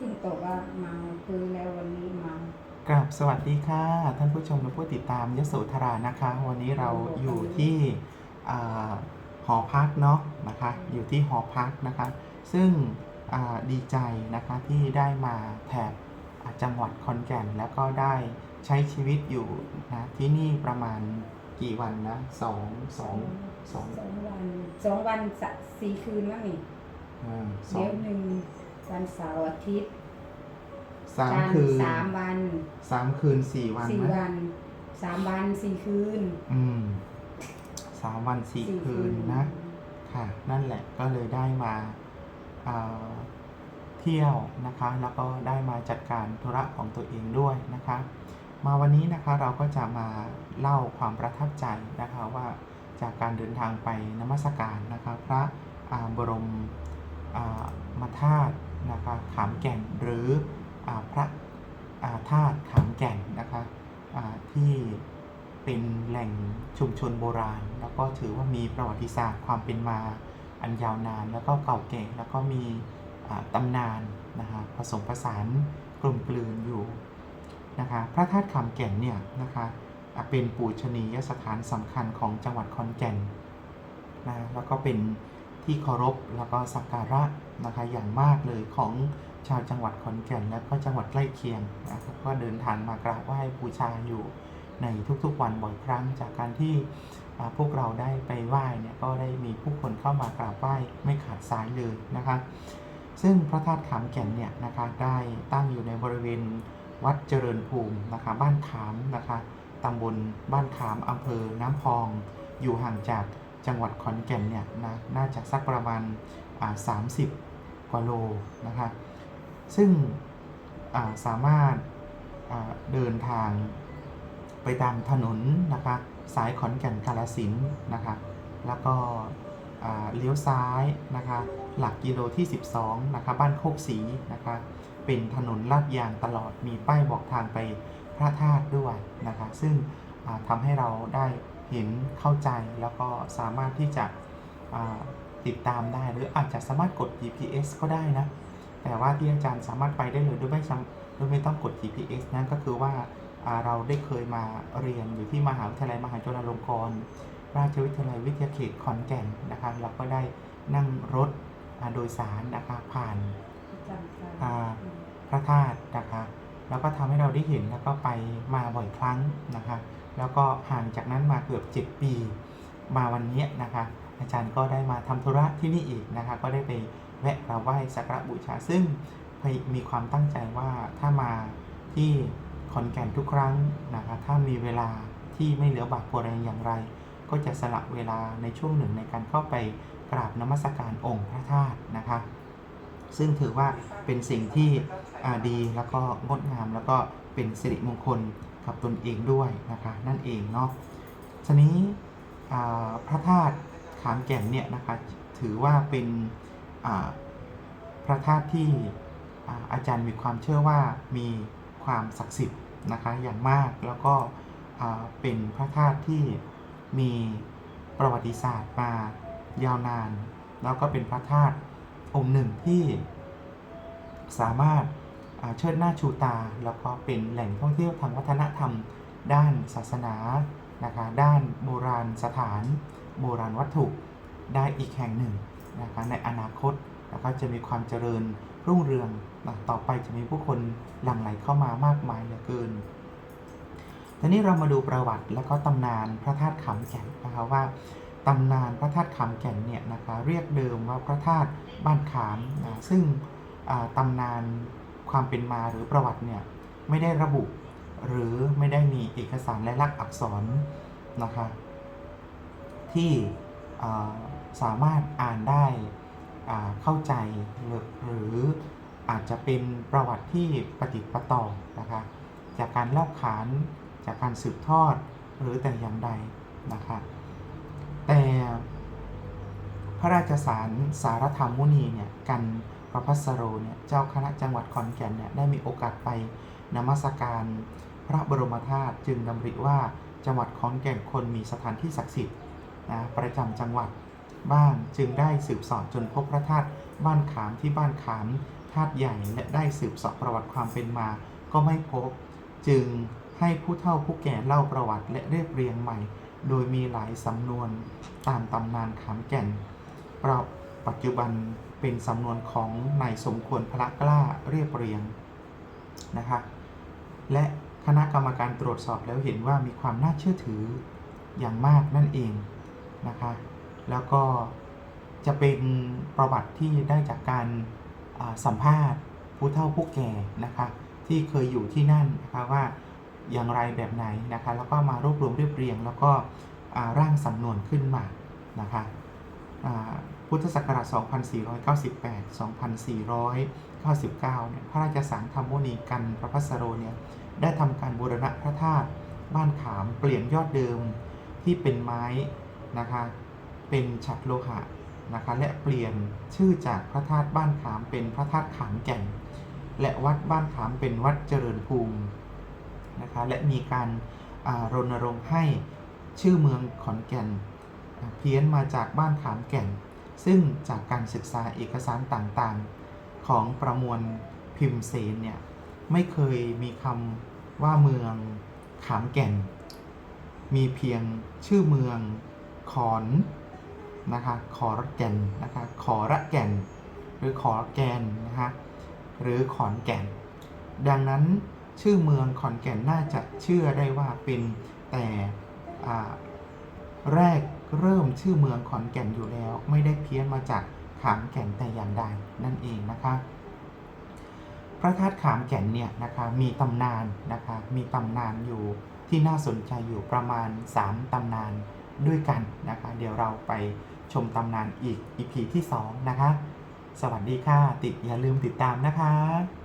จึงตอบว่าเมาคือแล้ววันนี้เมากราบสวัสดีค่ะ ท่านผู้ชมและผู้ติดตามยโสธรานะคะ วันนี้เราอยู่ที่อ่าหอพักเนาะนะคะ อยู่ที่หอพักนะคะ ซึ่งอ่าดีใจนะคะที่ได้มาแถบอ่าจังหวัดขอนแก่น แล้วก็ได้ใช้ชีวิตอยู่นะที่นี่ประมาณกี่วันนะสองสองสองสองวันสองวันสะสี่คืนแล้วนี่อ่าสอเดี๋ยงวหนึ่ง วันเสาร์อาทิตย์สามจันทร์คืนสามวันสามคืนสี่วันสี่ไหมวันสามวันสี่คืนอืมสามวันสี่คืนนะ ค่ะ นั่นแหละก็เลยได้มาเอ่อเที่ยวนะคะ แล้วก็ได้มาจัดการธุระของตัวเองด้วยนะคะ มาวันนี้นะคะเราก็จะมาเล่าความประทับใจนะคะว่าจากการเดินทางไปนมัสการนะคะ พระอ่าบรมอ่ามาธาตุ นะคะขามแก่นหรืออพระาธาตุขามแก่นนะคะที่เป็นแหล่งชุมชนโบราณ แล้วก็ถือว่ามีประวัติศาสตร์ความเป็นมาอันยาวนาน แล้วก็เก่าแก่แล้วก็มีตำนานนะคะผสมผสานกลมกลืนอยู่นะคะพระธาตุคำแก่นเนี่ยนะคะเป็นปูชนียสถานสำคัญของจังหวัดขอนแก่นนะแล้วก็เป็นที่เคารพแล้วก็สักการะ นะคะอย่างมากเลยของชาวจังหวัดขอนแก่นและก็จังหวัดใกล้เคียงนะครับก็เดินทางมากราบไหว้บูชาอยู่ในทุกๆวันบ่อยครั้ง จากการที่พวกเราได้ไปไหว้เนี่ยก็ได้มีผู้คนเข้ามากราบไหว้ไม่ขาดสายเลยนะคะซึ่งพระธาตุขามแก่นเนี่ยนะคะได้ตั้งอยู่ในบริเวณวัดเจริญภูมินะคะบ้านขามนะคะตำบลบ้านขามอำเภอน้ำพอง อยู่ห่างจากจังหวัดขอนแก่นเนี่ยนะน่าจะสักประมาณ 30 กว่าโลนะคะซึ่งาสามารถาเดินทางไปตามถนนนะคะสายขอนแก่นกาลสินนะคะแล้วก็เลี้ยวซ้ายนะคะหลักกิโลที่ 12นะคะบ้านโคกศรีนะคะเป็นถนนลาดยางตลอดมีป้ายบอกทางไปพระธาตุด้วยนะคะซึ่งทำให้เราได้เห็นเข้าใจแล้วก็สามารถที่จะ ติดตามได้หรืออาจจะสามารถกด GPS ก็ได้นะ แต่ว่าที่อาจารย์สามารถไปได้เลยโดยไม่จำโดยไม่ต้องกด GPS นั่นก็คือว่าอ่าเราได้เคยมาเรียนอยู่ที่มหาวิทยาลัยมหาจุฬาลงกรณราชวิทยาลัยวิทยาเขตขอนแก่นนะคะเราก็ได้นั่งรถอ่าโดยสารนะคะผ่านจำได้อ่าพระธาตุนะคะแล้วก็ทำให้เราได้เห็นแล้วก็ไปมาบ่อยครั้งนะคะ แล้วก็ห่างจากนั้นมาเกือบ 7 ปี มาวันนี้นะคะ อาจารย์ก็ได้มาทำธุระที่นี่อีกนะคะ ก็ได้ไปแวะกราบไหว้สักการะบูชา ซึ่งมีความตั้งใจว่าถ้ามาที่ขอนแก่นทุกครั้งนะคะถ้ามีเวลาที่ไม่เหลือบากกว่าแรงอย่างไร ก็จะสละเวลาในช่วงหนึ่งในการเข้าไปกราบนมัสการองค์พระธาตุนะคะ ซึ่งถือว่าเป็นสิ่งที่ดีแล้วก็งดงามแล้วก็เป็นสิริมงคลกับตนเองด้วยนะคะ นั่นเองเนาะทีนี้พระธาตุ ขามแก่นเนี่ยนะคะถือว่าเป็นพระธาตุที่อาจารย์มีความเชื่อว่ามีความศักดิ์สิทธิ์นะคะอย่างมากแล้วก็เป็นพระธาตุที่มีประวัติศาสตร์มายาวนาน แล้วก็เป็นพระธาตุองค์หนึ่งที่สามารถาเชิดหน้าชูตา แล้วก็เป็นแหล่งท่องเที่ยวทางวัฒนธรรมด้านศาสนา นะคะด้านโบราณสถานโบราณวัตถุได้อีกแห่งหนึ่งนะคะในอนาคตแล้วก็จะมีความเจริญรุ่งเรืองนะต่อไปจะมีผู้คนหลั่งไหลเข้ามามากมายเหลือเกินทีนี้เรามาดูประวัติแล้วก็ตำนานพระธาตุขำแก่นนะคะว่าตำนานพระธาตุขามแก่นเนี่ยนะคะเรียกเดิมว่าพระธาตุบ้านขามนะซึ่งตำนานความเป็นมาหรือประวัติเนี่ยไม่ได้ระบุ หรือไม่ได้มีเอกสารและลักษณ์อักษรนะคะที่สามารถอ่านได้เข้าใจหรืออาจจะเป็นประวัติที่ปฏิปต่อนะคะจากการเล่าขานจากการสืบทอดหรือแต่อย่างใดนะคะแต่พระราชสารสารธรรมมุนีเนี่ยกันประพัสโรเนี่ยเจ้าคณะจังหวัดขอนแก่นเนี่ยได้มีโอกาสไปนมัสการ ระบรมธาตุจึงดำริว่าจังหวัดขอนแก่นคนมีสถานที่ศักดิ์สิทธิ์นะประจำจังหวัดบ้างจึงได้สืบสอบจนพบพระธาตุบ้านขามที่บ้านขามธาตุใหญ่และได้สืบสอบประวัติความเป็นมา ก็ไม่พบ จึงให้ผู้เฒ่าผู้แก่เล่าประวัติและเรียบเรียงใหม่ โดยมีหลายสำนวนตามตำนานขามแก่นเราปัจจุบันเป็นสำนวนของนายสมควรพระกล้าเรียบเรียงนะคะและ คณะกรรมการตรวจสอบแล้วเห็นว่ามีความน่าเชื่อถืออย่างมากนั่นเองนะคะ แล้วก็จะเป็นประวัติที่ได้จากการสัมภาษณ์ผู้เฒ่าผู้แก่นะคะที่เคยอยู่ที่นั่นนะคะว่าอย่างไรแบบไหนนะคะแล้วก็มารวบรวมเรียบเรียง แล้วก็ร่างสำนวนขึ้นมานะคะ พุทธศักราช 2498 2499 เนี่ย พระราชสารธรรมโมนีกันพระพัสโรเนี่ย ได้ทำการบูรณะพระธาตุบ้านขามเปลี่ยนยอดเดิมที่เป็นไม้นะคะ เป็นฉัตรโลหะนะคะ และเปลี่ยนชื่อจากพระธาตุบ้านขามเป็นพระธาตุขามแก่น และวัดบ้านขามเป็นวัดเจริญภูมินะคะ และมีการารณรงค์ให้ชื่อเมืองขอนแก่นเพี้ยนมาจากบ้านขามแก่น ซึ่งจากการศึกษาเอกสารต่างๆ ของประมวลพิมพ์เสนเนี่ย ไม่เคยมีคำว่าเมืองขามแก่น มีเพียงชื่อเมืองขอนนะคะขอระแก่นนะคะขอระแก่น หรือขอแกนนะคะหรือขอนแก่น ดังนั้นชื่อเมืองขอนแก่นน่าจะเชื่อได้ว่าเป็นแต่แรก เริ่มชื่อเมืองขอนแก่นอยู่แล้ว ไม่ได้เพี้ยนมาจากขามแก่นแต่อย่างใดนั่นเองนะคะพระธาตุขามแก่นเนี่ยนะคะมีตำนานนะคะมีตำนานอยู่ที่น่าสนใจอยู่ประมาณ 3ตำนานด้วยกันนะคะ เดี๋ยวเราไปชมตำนานอีก EP ที่ 2 นะคะ สวัสดีค่ะ ติดอย่าลืมติดตามนะคะ